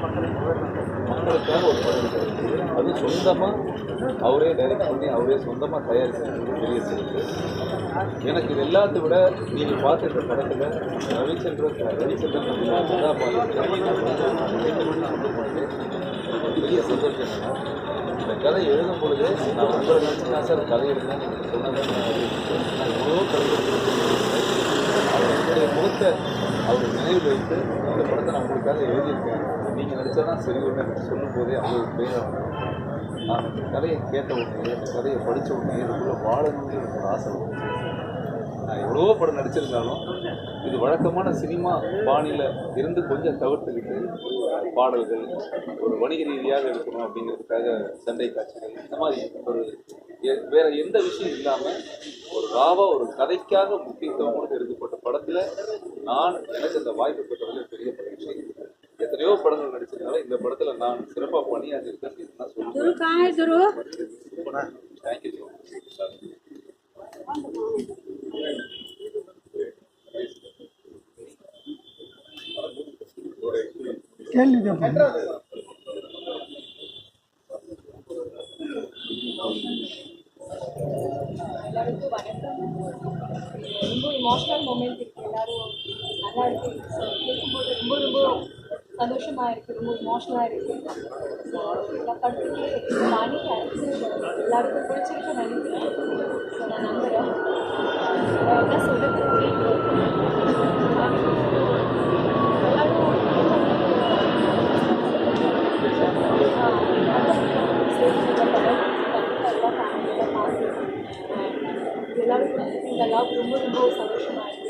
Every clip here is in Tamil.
மக்களுக்காக ஒரு படம் அது சொந்தமாக அவரே டைரக்ட் பண்ணி அவரே சொந்தமாக தயாரிக்கிறது பெரிய சிறப்பு எனக்கு இது எல்லாத்தை விட நீங்கள் பார்த்துருக்க படத்தில் ரவிச்சந்திரன் ரவிச்சந்திரன் கதாபாத்திரம் பெரிய சந்தோஷம். இந்த கதை எழுதும் பொழுது நான் உங்களை நினச்சி தான் சார் கதை எழுதுனேன் நீங்கள் சொன்னதை எவ்வளோ கதை என்னுடைய முகத்தை அவர் நினைவில் வைத்து இந்த படத்தை நான் உங்களுக்காக எழுதியிருக்கேன். நீங்கள் நினச்சா தான் சரி ஒன்று எனக்கு சொல்லும் போதே அவ்வளோ பேராக நான் இந்த கதையை கேட்ட உடனே இந்த கதையை படித்த உடனே இதுக்குள்ளே வாழணும்னு எனக்கு ஒரு ஆசை நான் எவ்வளோ படம் நடிச்சிருந்தாலும் இது வழக்கமான சினிமா பாணியில் இருந்து கொஞ்சம் தவிர்த்துக்கிட்டு பாடல்கள் ஒரு வணிக ரீதியாக இருக்கணும் அப்படிங்கிறதுக்காக சண்டை காட்சிகள் இந்த மாதிரி ஒரு வேற எந்த விஷயம் இல்லாமல் ஒரு ராவா ஒரு கதைக்காக முக்கியத்துவம் கொடுத்து எடுக்கப்பட்ட படத்தில் நான் எனக்கு அந்த வாய்ப்பு பெற்றதில் பெரிய விஷயம் எத்தனையோ படங்கள் நடிச்சதுனால இந்த படத்துல நான் சிறப்பாக பணியாற்றிருக்கேன் நான் சொல்லுவேன். தேங்க்யூ கேள்வி So, ரொம்ப ரொம்ப சந்தோஷமாக இருக்குது ரொம்ப இமோஷனலா இருக்குது ஸோ எல்லா படத்துக்கு மணி எல்லாருக்கும் பிடிச்சிருக்கு நினைக்கிறேன். ஸோ நான் நம்புறேன். என்ன சொல்றது? எல்லாருக்கும் இந்த லவ் ரொம்ப ரொம்ப சந்தோஷமாக இருக்குது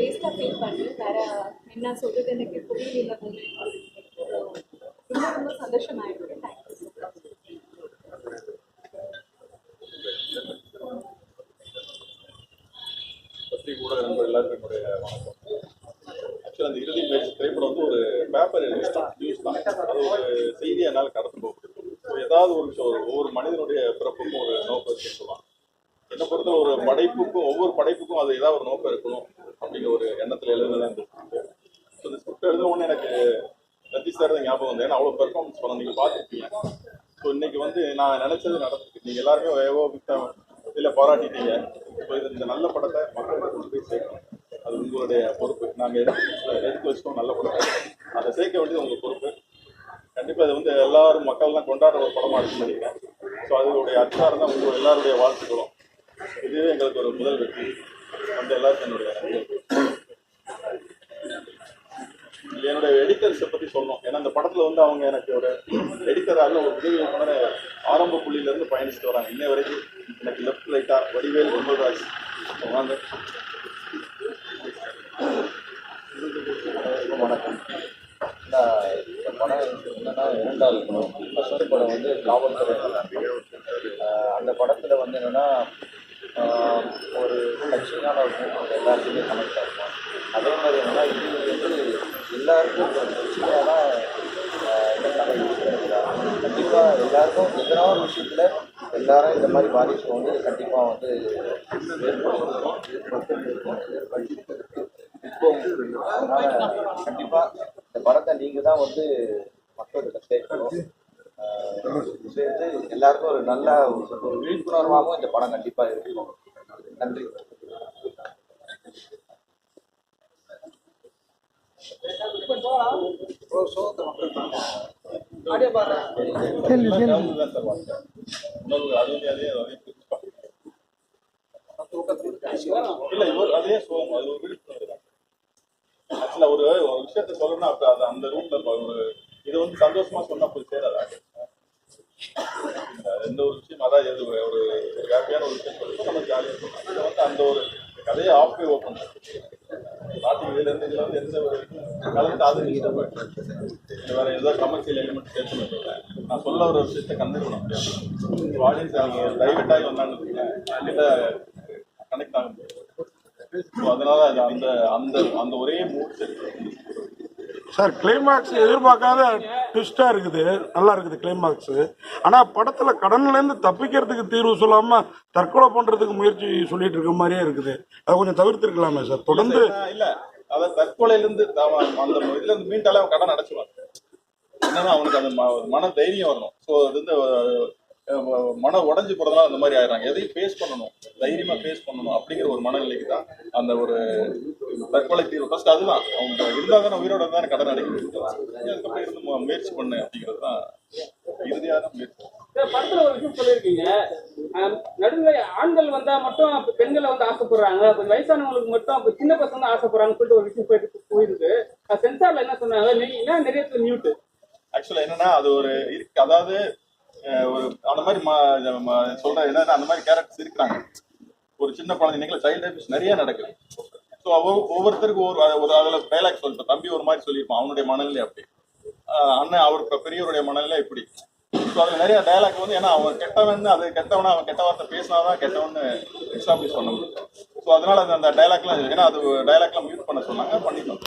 வேஸ்ட்டாக ஃபீல் பண்ணுறேன் வேறு என்ன சொல்கிறது எனக்கு புரியல ரொம்ப ரொம்ப சந்தோஷம் ஆகிடுது தேங்க்யூ ஊடக நண்பர் எல்லாருக்கும் என்னுடைய வணக்கம். ஆக்சுவலாக அந்த இறுதி திரைப்படம் வந்து ஒரு பேப்பர் நியூஸ் தான். அது ஒரு செய்தி என்னால் கடந்து போகும் ஏதாவது ஒரு விஷயம் ஒவ்வொரு மனிதனுடைய பிறப்புக்கும் ஒரு நோக்கம் சொல்லலாம். என்னை பொறுத்த ஒரு படைப்புக்கும் ஒவ்வொரு படைப்புக்கும் அது ஏதாவது ஒரு நோக்கம் இருக்கணும். அப்படிங்கிற ஒரு எண்ணத்தில் எழுதுனதான் இந்த script. ஸோ இந்த ஸ்கிரிப்ட் எழுதுன உடனே எனக்கு ரத்தீஷ் சார் தான் ஞாபகம் வந்து ஏன்னா அவ்வளோ பெர்ஃபார்மன்ஸ் பண்ண நீங்கள் பார்த்துருக்கீங்க ஸோ இன்னைக்கு வந்து நான் நினைச்சது நடந்துருக்கு. நீங்கள் எல்லாருமே ஏவோ இதில் பாராட்டிட்டீங்க. ஸோ இது இந்த நல்ல படத்தை மக்களுக்கு கொண்டு போய் சேர்க்கணும். அது உங்களுடைய பொறுப்பு. நாங்கள் எடுத்து எடுத்து வச்சிட்டோம் நல்ல படத்தை. அதை சேர்க்க வேண்டியது உங்கள் பொறுப்பு. கண்டிப்பாக இது வந்து எல்லாரும் மக்கள்லாம் கொண்டாடுற ஒரு படமாக இருக்குன்னு நினைக்கிறேன். ஸோ அதனுடைய அச்சாரம் தான் உங்கள் எல்லாருடைய வாழ்த்துக்களும். இதுவே எங்களுக்கு ஒரு முதல் வெற்றி. அந்த எல்லாருக்கும் என்னுடைய என்னுடைய எடிட்டர்ஸை பற்றி சொல்லணும். ஏன்னா அந்த படத்தில் வந்து அவங்க எனக்கு ஒரு எடிட்டராக ஒரு உதவி இயக்குனர் ஆரம்ப புள்ளியிலேருந்து பயணிச்சுட்டு வராங்க. இன்னை வரைக்கும் எனக்கு லெஃப்ட் ரைட்டாக வடிவேல் விமல்ராஜ் வாங்க வணக்கம். படம் என்னன்னா இரண்டாவது படம். ஃபர்ஸ்ட் படம் வந்து காவல்துறை. அந்த படத்தில் வந்து என்னன்னா ஒரு லட்சியமான ஒரு மூமெண்ட் எல்லாருக்குமே கனெக்ட் ஆகும் அதே மாதிரி என்னன்னா இது வந்து எல்லாருக்கும் ஒரு டச்சிங்கான இந்த கதை இருக்கிறதா. கண்டிப்பாக எல்லாருக்கும் எதனா ஒரு விஷயத்தில் எல்லாரும் இந்த மாதிரி பாதிப்பு வந்து கண்டிப்பாக வந்து ஏற்படுத்திருக்கும் ஏற்படுத்திருக்கும் ஏற்படுத்திருக்கு இப்போ அதனால கண்டிப்பாக இந்த படத்தை நீங்கள் தான் வந்து மக்கள்கிட்ட சேர்க்கணும். ஆஹ் சேர்த்து எல்லாருக்கும் ஒரு நல்ல ஒரு விழிப்புணர்வாகவும் இந்த படம் கண்டிப்பா இருக்கும் நன்றி. இல்ல இவர் அதே சோகம் அது ஒரு விழிப்புணர்வு ஆக்சுவலா ஒரு விஷயத்த சொல்லணும்னா அப்ப அது அந்த ரூம்ல ஒரு இது வந்து சந்தோஷமா சொன்னா போச்சு சேராது எந்த ஒரு விஷயம் அதான் இது ஒரு ஒரு ஹாப்பியான ஒரு விஷயம் சொல்லிட்டு நம்ம ஜாலியாக இருக்கும் இது வந்து அந்த ஒரு கதையை ஆஃப் ஓப்பன் ஸ்டார்டிங் இதுல இருந்து இதுல வந்து எந்த ஒரு கலந்து நீங்க வேற ஏதோ கமர்ஷியல் எலிமெண்ட் சேர்த்து நான் சொல்ல ஒரு விஷயத்தை கன்வே பண்ண முடியாது ஆடியன்ஸ் அவங்க டைவர்ட் ஆகி கனெக்ட் ஆக முடியாது. ஸோ அதனால அது அந்த அந்த அந்த ஒரே மூட் சார் கிளைமாக்ஸ் எதிர்பார்க்காத ட்விஸ்டாக இருக்குது. நல்லா இருக்குது கிளைமாக்ஸு ஆனால் படத்தில் கடன்லேருந்து தப்பிக்கிறதுக்கு தீர்வு சொல்லாமல் தற்கொலை பண்ணுறதுக்கு முயற்சி சொல்லிட்டு இருக்க மாதிரியே இருக்குது. அதை கொஞ்சம் தவிர்த்திருக்கலாமே சார். தொடர்ந்து இல்ல. அதான் தற்கொலையிலிருந்து அந்த இதுல இருந்து மீண்டாலே அவன் கடன் அடைச்சிருவான். என்னன்னா அவனுக்கு அந்த ம- மன தைரியம் வரணும். ஸோ அது வந்து மன உடஞ்சி போறதுனால அந்த மாதிரி ஆயிடுறாங்க. எதையும் ஃபேஸ் பண்ணணும். தைரியமா ஃபேஸ் பண்ணணும் அப்படிங்கிற ஒரு மனநிலைக்கு தான் அந்த ஒரு தற்கொலை தீர்வு. ஃபர்ஸ்ட் அதுதான். அவங்க இருந்தா தானே உயிரோட தானே கடன் அடைக்கிறது அதுக்கப்புறம் இருந்து முயற்சி பண்ணு அப்படிங்கிறது தான் இறுதியான முயற்சி. படத்துல ஒரு விஷயம் சொல்லியிருக்கீங்க. நடுவில் ஆண்கள் வந்தா மட்டும் பெண்களை வந்து ஆசைப்படுறாங்க. கொஞ்சம் வயசானவங்களுக்கு மட்டும் சின்ன பசங்க தான் ஆசைப்படுறாங்கன்னு சொல்லிட்டு ஒரு விஷயம் போயிட்டு போயிருக்கு. சென்சார்ல என்ன சொன்னாங்க? நீங்க நிறைய நிறைய மியூட் ஆக்சுவலா என்னன்னா அது ஒரு இருக்கு. அதாவது ஒரு அந்த மாதிரி ம- சொல்ற என்னன்னா அந்த மாதிரி கேரக்டர்ஸ் இருக்கிறாங்க. ஒரு சின்ன குழந்தைங்க சைல்டு அபியூஸ் நிறைய நடக்குது. ஸோ ஒவ்வொருத்தருக்கும் ஒரு ஒரு அதில் டைலாக் சொல்லிட்டு தம்பி ஒரு மாதிரி சொல்லியிருப்பான். அவனுடைய மனநிலை அப்படி. அண்ணன் அவர் பெரியவருடைய மனநிலை இப்படி. ஸோ அது நிறைய டயலாக் வந்து ஏன்னா அவன் கெட்டவன் அது கெட்டவனா அவன் கெட்ட வார்த்தை பேசினாதான் கெட்டவன்னு எக்ஸாம்பிள் பண்ண முடியும் ஸோ அதனால அந்த- டயலாக்லாம் ஏன்னா அது டயலாக்லாம் மியூட் பண்ண சொன்னாங்க பண்ணிட்டோம்.